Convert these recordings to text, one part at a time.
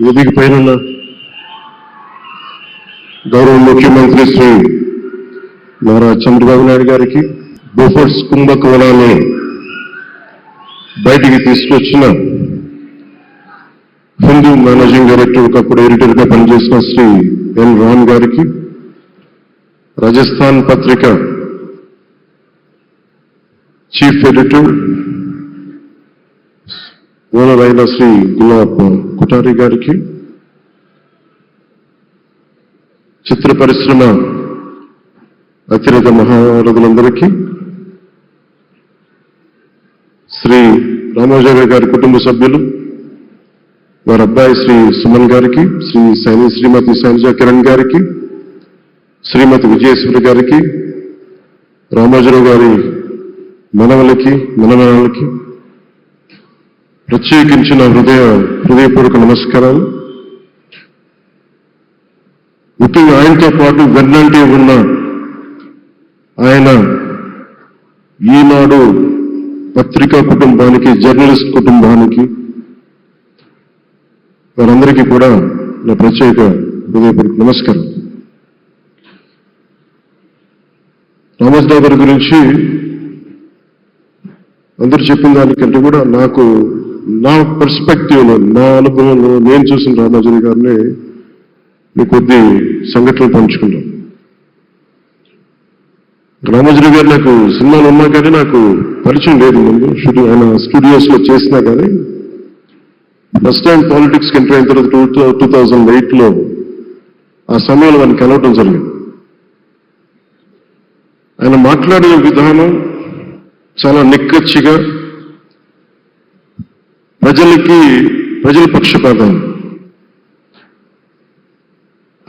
వేదిక పైన గౌరవ ముఖ్యమంత్రి శ్రీ నారా చంద్రబాబు నాయుడు గారికి బోఫర్స్ కుంభకోణాన్ని బయటికి తీసుకొచ్చిన హిందూ మేనేజింగ్ డైరెక్టర్ ఒకప్పుడు ఎడిటర్గా పనిచేసిన శ్రీ ఎన్ రామ్ గారికి Rajasthan Patrika chief editor owner Shri Gulab Kothari గారికి చిత్ర పరిశ్రమ అతిరథ మహారథులందరికీ శ్రీ రామోజారావు గారి కుటుంబ సభ్యులు వారి అబ్బాయి శ్రీ సుమన్ గారికి శ్రీ సైని శ్రీమతి శైలజా కిరణ్ గారికి శ్రీమతి విజయేశ్వరి గారికి రామోజరావు గారి మనవలకి ప్రత్యేకించి ప్రత్యేకించిన హృదయ హృదయపూర్వక నమస్కారాలు. ముఖ్యంగా ఆయనతో పాటు వెన్నంటే ఉన్న ఆయన ఈనాడు పత్రికా కుటుంబానికి జర్నలిస్ట్ కుటుంబానికి వారందరికీ కూడా నా ప్రత్యేక హృదయపూర్వక నమస్కారం. రామోజరావు గారి గురించి అందరూ చెప్పిన దానికంటే కూడా నాకు నా పర్స్పెక్టివ్లో నా అనుభవంలో నేను చూసిన రామోజీ గారిని మీ కొద్ది సంఘటనలు పంచుకున్నాం రామోజీ గారు నాకు సినిమాలు ఉన్నా కానీ నాకు పరిచయం లేదు ముందు. షూటింగ్ ఆయన స్టూడియోస్లో చేసినా కానీ ఫస్ట్ టైం పాలిటిక్స్కి ఎంటర్ అయిన తర్వాత టూ టూ థౌజండ్ ఎయిట్లో ఆ సమయంలో ఆయన కలవటం జరిగింది. ఆయన మాట్లాడే విధానం చాలా నిక్కచ్చిగా ప్రజలకి ప్రజల పక్షపాతం.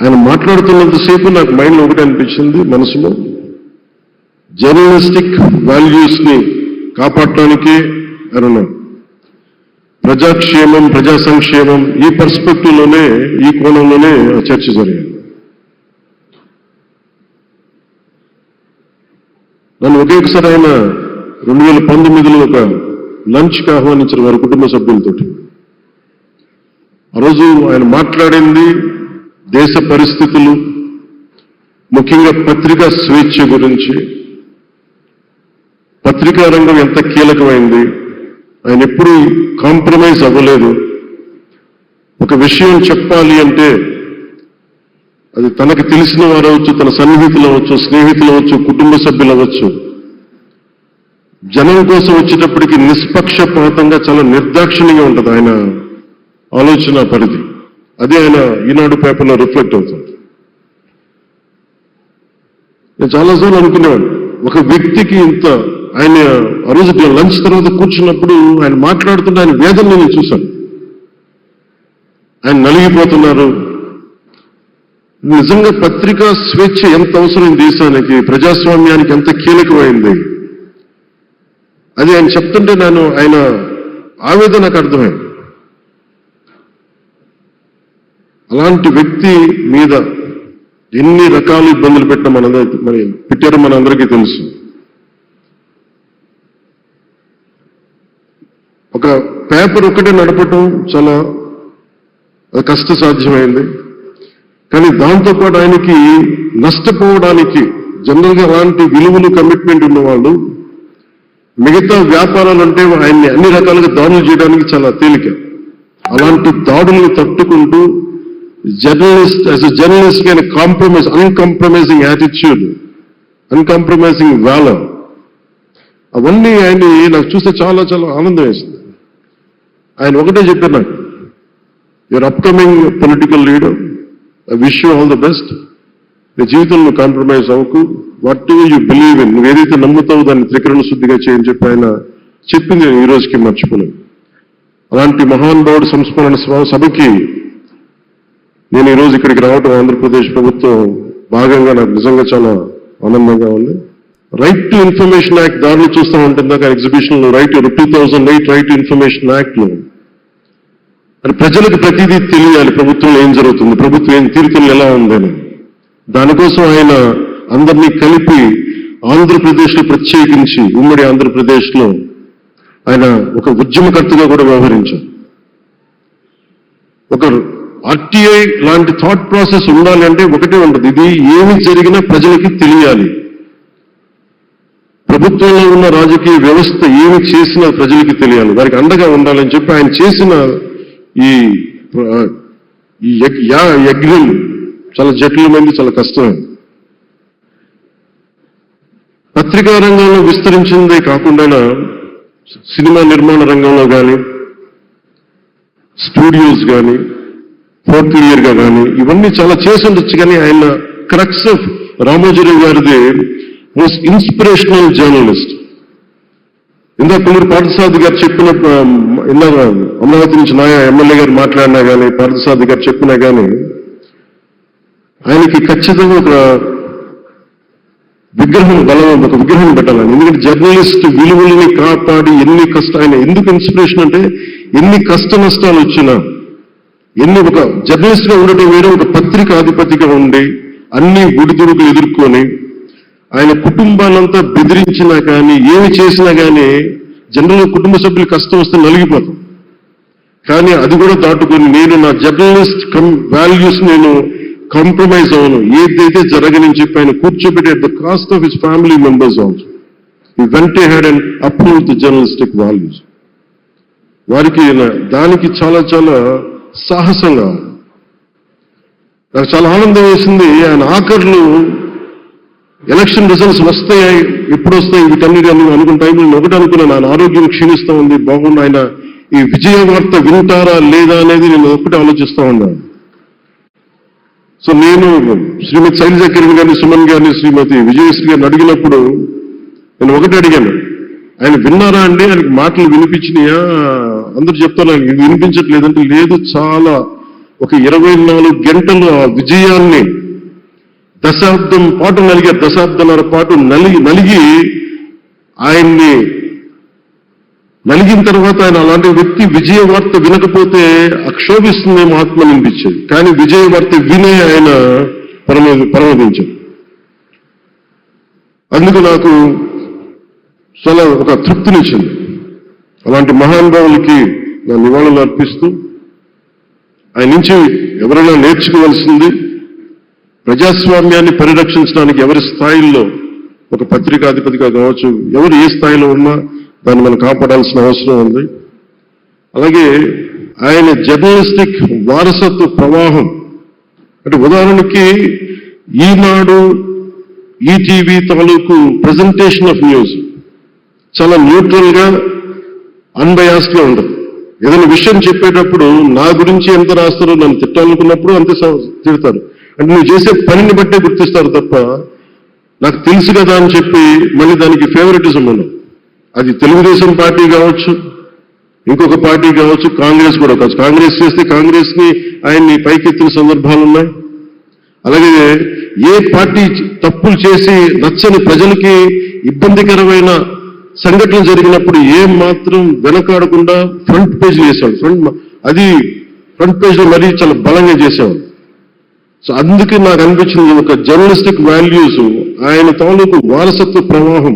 ఆయన మాట్లాడుతున్నంతసేపు నాకు మైండ్లో ఒకటి అనిపించింది మనసులో. జర్నలిస్టిక్ వాల్యూస్ని కాపాడటానికి ప్రజాక్షేమం ప్రజా సంక్షేమం ఈ పర్స్పెక్టివ్లోనే ఈ కోణంలోనే చర్చ జరిగింది. నన్ను ఒకే ఒకసారి ఆయన రెండు వేల పంతొమ్మిదిలో ఒక లంచ్కి ఆహ్వానించిన వారి కుటుంబ సభ్యులతోటి. ఆ రోజు ఆయన మాట్లాడింది దేశ పరిస్థితులు ముఖ్యంగా పత్రికా స్వేచ్ఛ గురించి. పత్రికా రంగం ఎంత కీలకమైంది ఆయన ఎప్పుడూ కాంప్రమైజ్ అవ్వలేదు. ఒక విషయం చెప్పాలి అంటే అది తనకు తెలిసిన వారవచ్చు తన సన్నిహితులు అవ్వచ్చు స్నేహితులు అవ్వచ్చు కుటుంబ సభ్యులు అవ్వచ్చు జనం కోసం వచ్చేటప్పటికి నిష్పక్షపాతంగా చాలా నిర్దాక్షిణ్యంగా ఉంటుంది ఆయన ఆలోచన పరిధి. అదే ఆయన ఈనాడు పేపర్లో రిఫ్లెక్ట్ అవుతుంది. నేను చాలాసార్లు అనుకునేవాడు ఒక వ్యక్తికి ఇంత ఆయన ఆ రోజు లంచ్ తర్వాత కూర్చున్నప్పుడు ఆయన మాట్లాడుతుంటే ఆయన వేదన నేను చూశాను. ఆయన నలిగిపోతున్నారు. నిజంగా పత్రికా స్వేచ్ఛ ఎంత అవసరం దేశానికి ప్రజాస్వామ్యానికి ఎంత కీలకమైంది? అది ఆయన చెప్తుంటే నేను ఆయన ఆవేదన నాకు అర్థమైంది. అలాంటి వ్యక్తి మీద ఎన్ని రకాల ఇబ్బందులు పెట్టిన మనందరికీ మరి పెట్టారో మనందరికీ తెలుసు. ఒక పేపర్ ఒకటే నడపటం చాలా అది కష్టసాధ్యమైంది. కానీ దాంతోపాటు ఆయనకి నష్టపోవడానికి జనరల్గా అలాంటి విలువలు కమిట్మెంట్ ఉన్నవాళ్ళు మిగతా వ్యాపారాలు అంటే ఆయన్ని అన్ని రకాలుగా దాడులు చేయడానికి చాలా తేలిక. అలాంటి దాడుల్ని తట్టుకుంటూ జర్నలిస్ట్ యాజ్ అ జర్నలిస్ట్ అయిన compromise uncompromising attitude uncompromising valour అవన్నీ ఆయన్ని నాకు చూస్తే చాలా చాలా ఆనందం వేసింది. ఆయన ఒకటే చెప్పారు నాకు your upcoming political leader I wish you all the best నీ జీవితంలో కాంప్రమైజ్ అవ్వకు. What you you believe in నువ్వు ఏదైతే నమ్ముతావో దాన్ని త్రికరణ శుద్ధిగా చేయని చెప్పి ఆయన చెప్పింది నేను ఈ రోజుకి మర్చిపోలేను. అలాంటి మహానుభావుడు సంస్మరణ సభకి నేను ఈ రోజు ఇక్కడికి రావడం ఆంధ్రప్రదేశ్ ప్రభుత్వం భాగంగా నాకు నిజంగా చాలా ఆనందంగా ఉంది. రైట్ టు ఇన్ఫర్మేషన్ యాక్ట్ దారిలో చూస్తూ ఉంటుందాక exhibition right two thousand eight right to information యాక్ట్లో. మరి ప్రజలకు ప్రతిదీ తెలియాలి ప్రభుత్వంలో ఏం జరుగుతుంది ప్రభుత్వం ఏం తీరుతులు ఎలా ఉందని. దానికోసం ఆయన అందరినీ కలిపి ఆంధ్రప్రదేశ్లో ప్రత్యేకించి ఉమ్మడి ఆంధ్రప్రదేశ్లో ఆయన ఒక ఉద్యమకర్తగా కూడా వ్యవహరించారు. ఒక ఆర్టీఐ లాంటి థాట్ ప్రాసెస్ ఉండాలి అంటే ఒకటే ఉంటుంది ఇది ఏమి జరిగినా ప్రజలకి తెలియాలి. ప్రభుత్వంలో ఉన్న రాజకీయ వ్యవస్థ ఏమి చేసినా ప్రజలకి తెలియాలి. వారికి అండగా ఉండాలని చెప్పి ఆయన చేసిన ఈ యజ్ఞం చాలా జటిలమైంది చాలా కష్టమైంది. పత్రికా రంగంలో విస్తరించిందే కాకుండా సినిమా నిర్మాణ రంగంలో కానీ స్టూడియోస్ కానీ ఫోర్త్ ఇయర్గా కానీ ఇవన్నీ చాలా చేసి ఉండొచ్చు కానీ ఆయన క్రక్స్ ఆఫ్ రామోజీరావు గారిది మోస్ట్ ఇన్స్పిరేషనల్ జర్నలిస్ట్ ఇందాక కొందరు పార్థసాది గారు చెప్పిన ఇందాక అమరావతి నుంచి నాయ ఎమ్మెల్యే గారు మాట్లాడినా కానీ పార్థసాది గారు చెప్పినా కానీ ఆయనకి ఖచ్చితంగా ఒక విగ్రహం బలం ఒక విగ్రహం పెట్టాలని. ఎందుకంటే జర్నలిస్ట్ విలువల్ని కాపాడి ఎన్ని కష్ట ఆయన ఎందుకు ఇన్స్పిరేషన్ అంటే ఎన్ని కష్ట నష్టాలు వచ్చినా ఎన్ని ఒక జర్నలిస్ట్గా ఉండటం వేరే ఒక పత్రిక ఆధిపతిగా ఉండి అన్ని గుడిదుడుకులు ఎదుర్కొని ఆయన కుటుంబాన్నంతా బెదిరించినా కానీ ఏమి చేసినా కానీ జనరల్ కుటుంబ సభ్యులు కష్టం వస్తే నలిగిపోతాం. కానీ అది కూడా దాటుకొని నేను నా జర్నలిస్ట్ వాల్యూస్ నేను కాంప్రమైజ్ అవను. ఏదైతే జరగని చెప్పి ఆయన కూర్చోబెట్టి the cost of his family members also ఈ వెంటే had and approve the journalistic values వారికి దానికి చాలా చాలా సాహసంగా నాకు చాలా ఆనందం వేసింది. ఆయన ఆఖర్లు ఎలక్షన్ రిజల్ట్స్ వస్తాయి ఎప్పుడు వస్తాయి వీటన్నిటి అని అనుకున్న టైంలో నేను ఒకటి అనుకున్నాను ఆయన ఆరోగ్యం క్షీణిస్తూ ఉంది బాగుంది ఆయన ఈ విజయ వార్త వింటారా లేదా అనేది నేను ఒకటి ఆలోచిస్తూ ఉన్నాను. సో నేను శ్రీమతి శైలజ కిరణ్ గారిని సుమన్ గారిని శ్రీమతి విజయశ్రీ గారిని అడిగినప్పుడు నేను ఒకటి అడిగాను. ఆయన విన్నారా అండి? ఆయనకి మాటలు వినిపించినాయా? అందరూ చెప్తాను "ఆయనకి వినిపించట్లేదంటే లేదు చాలా ఒక ఇరవై నాలుగు గంటలు ఆ విజయాన్ని దశాబ్దం పాటు నలిగే దశాబ్దాల పాటు నలిగి నలిగి ఆయన్ని నలిగిన తర్వాత ఆయన అలాంటి వ్యక్తి విజయవార్త వినకపోతే అక్షోభిస్తుందేమో మహాత్మ అనిపించేది కానీ విజయవార్త వినే ఆయన పరమ పరమదించారు అందుకు నాకు చాలా ఒక తృప్తినిచ్చింది అలాంటి మహానుభావులకి నా నివాళులు అర్పిస్తూ ఆయన నుంచి ఎవరైనా నేర్చుకోవాల్సింది ప్రజాస్వామ్యాన్ని పరిరక్షించడానికి ఎవరి స్థాయిల్లో ఒక పత్రికాధిపతిగా కావచ్చు ఎవరు ఏ స్థాయిలో ఉన్నా దాన్ని మనం కాపాడాల్సిన అవసరం ఉంది. అలాగే ఆయన జర్నలిస్టిక్ వారసత్వ ప్రవాహం. అంటే ఉదాహరణకి ఈనాడు ఈటీవీ తాలూకు ప్రజెంటేషన్ ఆఫ్ న్యూస్ చాలా న్యూట్రల్గా అన్బయాస్గా ఉండదు. ఏదైనా విషయం చెప్పేటప్పుడు నా గురించి ఎంత రాస్తారో నన్ను తిట్టాలనుకున్నప్పుడు అంతే తిడతారు. అంటే నువ్వు చేసే పనిని బట్టే గుర్తిస్తారు తప్ప నాకు తెలుసు కదా అని చెప్పి మళ్ళీ దానికి ఫేవరెటిజం ఉండదు. అది తెలుగుదేశం పార్టీ కావచ్చు ఇంకొక పార్టీ కావచ్చు కాంగ్రెస్ కూడా కావచ్చు. కాంగ్రెస్ చేస్తే కాంగ్రెస్ని ఆయన్ని పైకెత్తిన సందర్భాలు ఉన్నాయి. అలాగే ఏ పార్టీ తప్పులు చేసి నచ్చని ప్రజలకి ఇబ్బందికరమైన సంఘటనలు జరిగినప్పుడు ఏం మాత్రం వెనకాడకుండా ఫ్రంట్ పేజ్ చేశాడు ఫ్రంట్ అది ఫ్రంట్ పేజ్ మరీ చాలా బలంగా చేసేవాడు సో అందుకే నాకు అనిపించింది ఒక జర్నలిస్టిక్ వాల్యూస్ ఆయన తాలూకు వారసత్వ ప్రవాహం.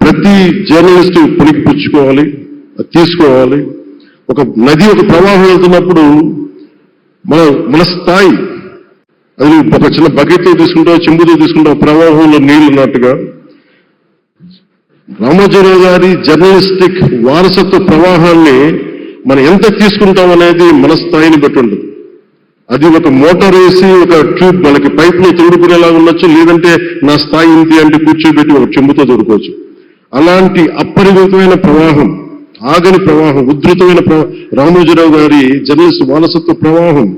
ప్రతి జర్నలిస్ట్ పునికి పుచ్చుకోవాలి అది తీసుకోవాలి. ఒక నది ఒక ప్రవాహం వెళ్తున్నప్పుడు మన మన స్థాయి అది ఒక చిన్న బకెట్తో తీసుకుంటావు చెంబుతో తీసుకుంటావు ప్రవాహంలో నీళ్ళు ఉన్నట్టుగా. రామోజీరావు గారి జర్నలిస్టిక్ వారసత్వ ప్రవాహాన్ని మనం ఎంత తీసుకుంటాం అనేది మన స్థాయిని బట్టి ఉంటుంది. అది ఒక మోటార్ వేసి ఒక ట్యూబ్ మనకి పైప్లో తోడుకునేలా ఉండొచ్చు లేదంటే నా స్థాయి ఇంతి అంటే కూర్చోబెట్టి ఒక చెంబుతో తోడుకోవచ్చు అలాంటి అపరిమితమైన ప్రవాహం ఆగని ప్రవాహం ఉధృతమైన రామోజీరావు గారి జర్నలిస్ట్ వారసత్వ ప్రవాహం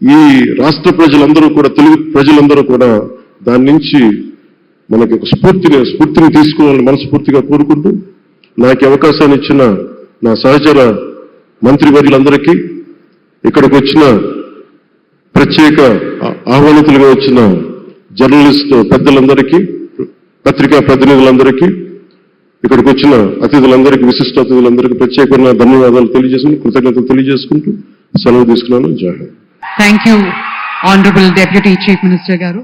ఈ రాష్ట్ర ప్రజలందరూ కూడా తెలుగు ప్రజలందరూ కూడా దాని నుంచి మనకి ఒక స్ఫూర్తిని స్ఫూర్తిని తీసుకోవాలని మనస్ఫూర్తిగా కోరుకుంటూ నాకు అవకాశాన్ని ఇచ్చిన నా సహచర మంత్రివర్యులందరికీ ఇక్కడికి వచ్చిన ప్రత్యేక ఆహ్వానితులుగా వచ్చిన జర్నలిస్ట్ పెద్దలందరికీ పత్రికా ప్రతినిధులందరికీ ఇక్కడికి వచ్చిన అతిథులందరికీ విశిష్ట అతిథులందరికీ ప్రత్యేకమైన ధన్యవాదాలు తెలియజేసుకుంటూ కృతజ్ఞతలు తెలియజేసుకుంటూ సెలవు తీసుకున్నాను. Johar thank you honourable deputy chief minister గారు.